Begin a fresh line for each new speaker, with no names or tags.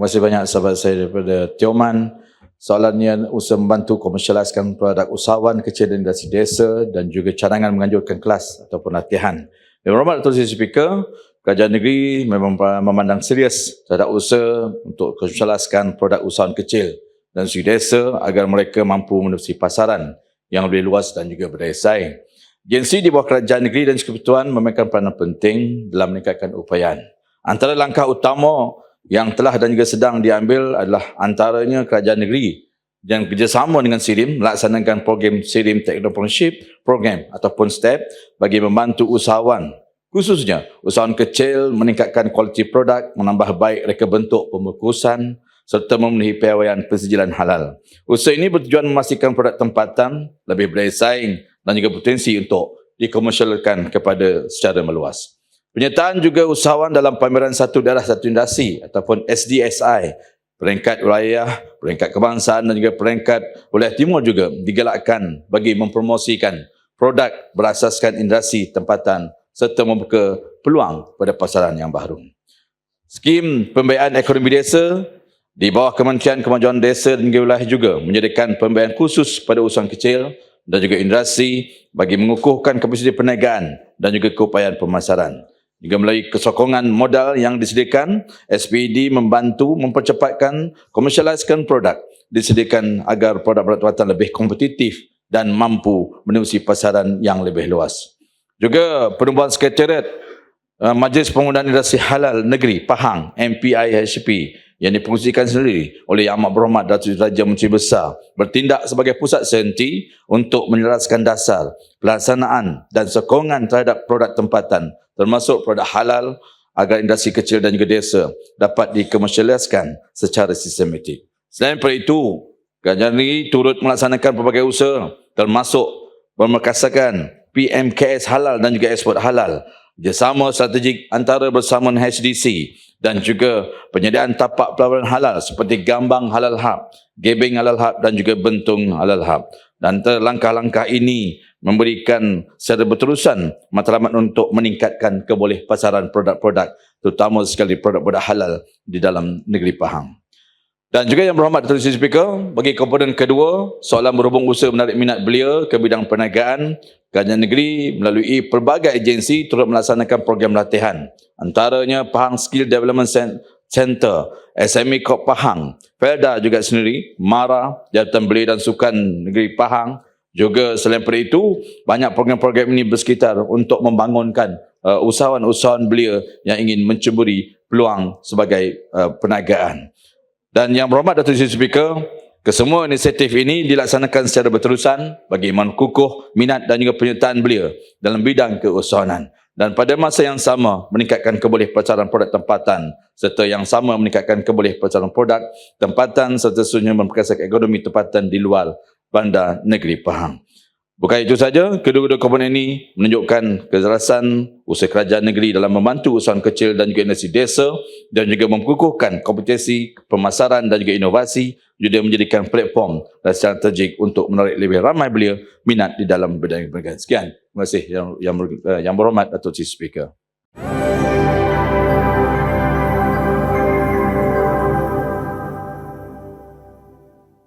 Terima kasih banyak sahabat saya daripada Tioman. Soalannya usaha membantu komersialiskan produk usahawan kecil dan industri desa dan juga cadangan menganjurkan kelas ataupun latihan. Yang berhormat Datuk Seri Speaker, Kerajaan negeri memang memandang serius terhadap usaha untuk komersialiskan produk usahawan kecil dan industri desa agar mereka mampu menerusi pasaran yang lebih luas dan juga berdaya saing. Agensi di bawah kerajaan negeri dan kesekutuan memainkan peranan penting dalam meningkatkan upayaan. Antara langkah utama yang telah dan juga sedang diambil adalah antaranya kerajaan negeri dan kerjasama dengan SIRIM melaksanakan program SIRIM Technopreneurship Program ataupun STEP bagi membantu usahawan khususnya usahawan kecil meningkatkan kualiti produk, menambah baik reka bentuk pembungkusan serta memenuhi piawaian persejilan halal. Usaha ini bertujuan memastikan produk tempatan lebih berdaya saing dan juga potensi untuk dikomersialkan kepada secara meluas. Penyertaan juga usahawan dalam pameran satu daerah satu industri ataupun SDSI peringkat wilayah, peringkat kebangsaan dan juga peringkat wilayah timur juga digalakkan bagi mempromosikan produk berasaskan industri tempatan serta membuka peluang pada pasaran yang baru. Skim pembiayaan ekonomi desa di bawah Kementerian Kemajuan Desa dan Wilayah juga menyediakan pembiayaan khusus pada usahawan kecil dan juga industri bagi mengukuhkan kapasiti perniagaan dan juga keupayaan pemasaran. Juga melalui kesokongan modal yang disediakan, SPD membantu mempercepatkan komersialiskan produk disediakan agar produk-produk tempatan lebih kompetitif dan mampu menerusi pasaran yang lebih luas. Juga penubuhan sekretariat uh, Majlis Penggunaan Industri Halal Negeri Pahang MPIHP yang dipungsikan sendiri oleh Yang Amat Berhormat Datuk Raja Menteri Besar bertindak sebagai pusat senti untuk menjelaskan dasar pelaksanaan dan sokongan terhadap produk tempatan termasuk produk halal agar industri kecil dan juga desa dapat dikomersialiskan secara sistematik. Selain daripada itu, kerajaan negeri turut melaksanakan pelbagai usaha termasuk memerkasakan PMKS halal dan juga ekspor halal kerjasama strategik antara bersama HDC dan juga penyediaan tapak pelaburan halal seperti Gambang Halal Hub, Gebeng Halal Hub dan juga Bentung Halal Hub. Dan langkah-langkah ini memberikan secara berterusan matlamat untuk meningkatkan keboleh pasaran produk-produk terutama sekali produk-produk halal di dalam negeri Pahang. Dan juga yang berhormat Seri Speaker, bagi komponen kedua, soalan berhubung usaha menarik minat belia ke bidang perniagaan, kerajaan negeri melalui pelbagai agensi turut melaksanakan program latihan. Antaranya Pahang Skill Development Center, SME Corp Pahang, Felda juga sendiri, MARA, Jabatan Belia dan Sukan Negeri Pahang, juga selain daripada itu, banyak program-program ini bersekitar untuk membangunkan uh, usahawan-usahawan belia yang ingin menceburi peluang sebagai uh, perniagaan. Dan yang berhormat Datuk Seri Speaker, kesemua inisiatif ini dilaksanakan secara berterusan bagi menkukuh minat dan juga penyertaan belia dalam bidang keusahawanan dan pada masa yang sama meningkatkan keboleh pasaran produk tempatan serta yang sama meningkatkan keboleh pasaran produk tempatan serta seterusnya memperkasakan ekonomi tempatan di luar Bandar Negeri Pahang. Bukan itu saja, kedua-dua komponen ini menunjukkan kecerdasan usaha kerajaan negeri dalam membantu usahawan kecil dan juga industri desa dan juga memperkukuhkan kompetisi pemasaran dan juga inovasi juga menjadikan platform dan strategik untuk menarik lebih ramai belia minat di dalam bidang perniagaan. Sekian. Terima kasih yang, yang, yang berhormat Datuk Chief Speaker.